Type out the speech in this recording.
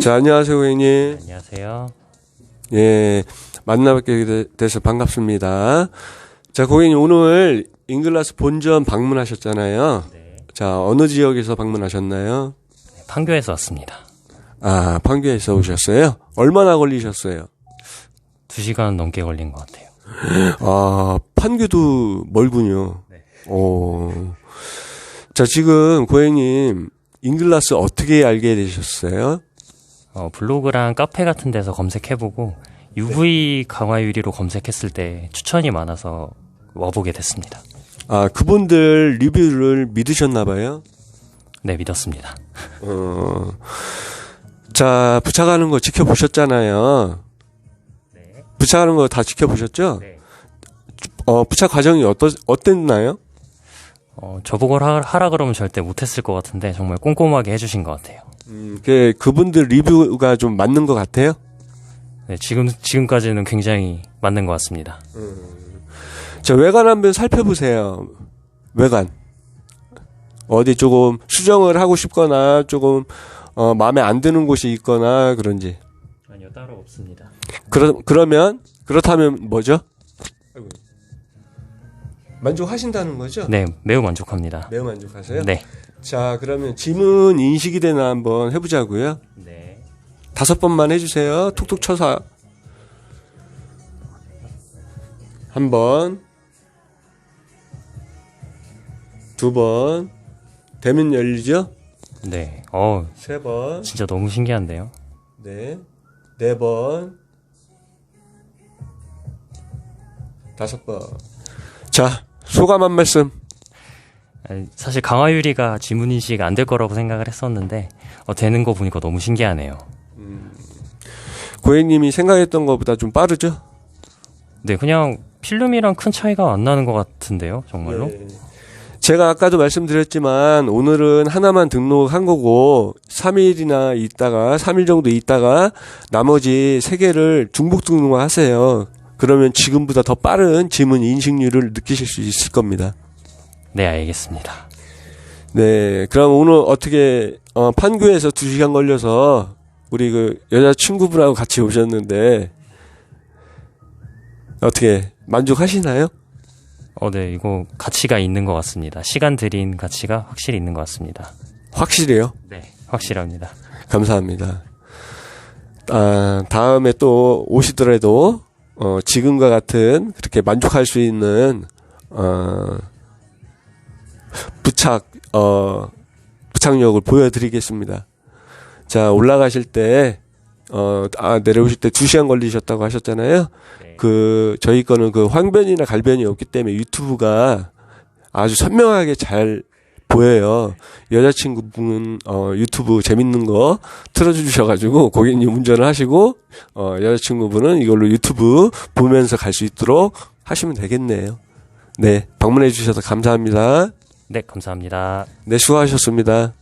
자, 안녕하세요, 고객님. 안녕하세요. 예, 만나뵙게 되- 돼서 반갑습니다. 자, 고객님, 오늘 잉글라스 본점 방문하셨잖아요. 네. 자, 어느 지역에서 방문하셨나요? 판교에서 왔습니다. 아, 판교에서 오셨어요? 얼마나 걸리셨어요? 두 시간 넘게 걸린 것 같아요. 아, 판교도 멀군요. 네. 오. 자, 지금 고객님, 잉글라스 어떻게 알게 되셨어요? 어, 블로그랑 카페 같은 데서 검색해보고 UV 강화 유리로 검색했을 때 추천이 많아서 와보게 됐습니다. 아, 그분들 리뷰를 믿으셨나봐요? 네, 믿었습니다. 어, 자, 부착하는 거 지켜보셨잖아요. 네. 부착하는 거 다 지켜보셨죠? 네. 어, 부착 과정이 어떠, 어땠나요? 어, 저보고 하, 하라 그러면 절대 못했을 것 같은데 정말 꼼꼼하게 해주신 것 같아요. 음, 그, 그분들 리뷰가 좀 맞는 것 같아요? 네, 지금, 지금까지는 굉장히 맞는 것 같습니다. 자, 외관 한번 살펴보세요. 외관. 어디 조금 수정을 하고 싶거나 조금, 어, 마음에 안 드는 곳이 있거나 그런지. 아니요, 따로 없습니다. 그러, 그러면, 그렇다면 뭐죠? 만족하신다는 거죠? 네, 매우 만족합니다. 매우 만족하세요? 네. 자, 그러면 지문 인식이 되나 한번 해보자고요. 네. 다섯 번만 해주세요. 툭툭 쳐서. 한 번. 두 번. 되면 열리죠? 네. 어, 세 번. 진짜 너무 신기한데요. 네. 네 번. 다섯 번. 자, 소감 한 말씀. 사실 강화 유리가 지문 인식 안 될 거라고 생각을 했었는데 어, 되는 거 보니까 너무 신기하네요. 고객님이 생각했던 것보다 좀 빠르죠? 네, 그냥 필름이랑 큰 차이가 안 나는 것 같은데요, 정말로. 네. 제가 아까도 말씀드렸지만 오늘은 하나만 등록한 거고 3일이나 있다가 3일 정도 있다가 나머지 3개를 중복 등록하세요. 그러면 지금보다 더 빠른 지문 인식률을 느끼실 수 있을 겁니다. 네, 알겠습니다. 네, 그럼 오늘 어떻게 어, 판교에서 2시간 걸려서 우리 그 여자 친구분하고 같이 오셨는데 어떻게 만족하시나요? 어, 네, 이거 가치가 있는 것 같습니다. 시간 들인 가치가 확실히 있는 것 같습니다. 확실해요. 네, 확실합니다. 감사합니다. 아, 다음에 또 오시더라도 어, 지금과 같은 그렇게 만족할 수 있는 어, 부착 어, 부착력을 보여드리겠습니다. 자 올라가실 때 어, 아, 내려오실 때 2시간 걸리셨다고 하셨잖아요. 네. 그 저희 거는 그 황변이나 갈변이 없기 때문에 유튜브가 아주 선명하게 잘 보여요. 여자친구분 어 유튜브 재밌는 거 틀어주셔가지고 고객님 운전을 하시고 어 여자친구분은 이걸로 유튜브 보면서 갈 수 있도록 하시면 되겠네요. 네 방문해 주셔서 감사합니다. 네, 감사합니다. 네 수고하셨습니다.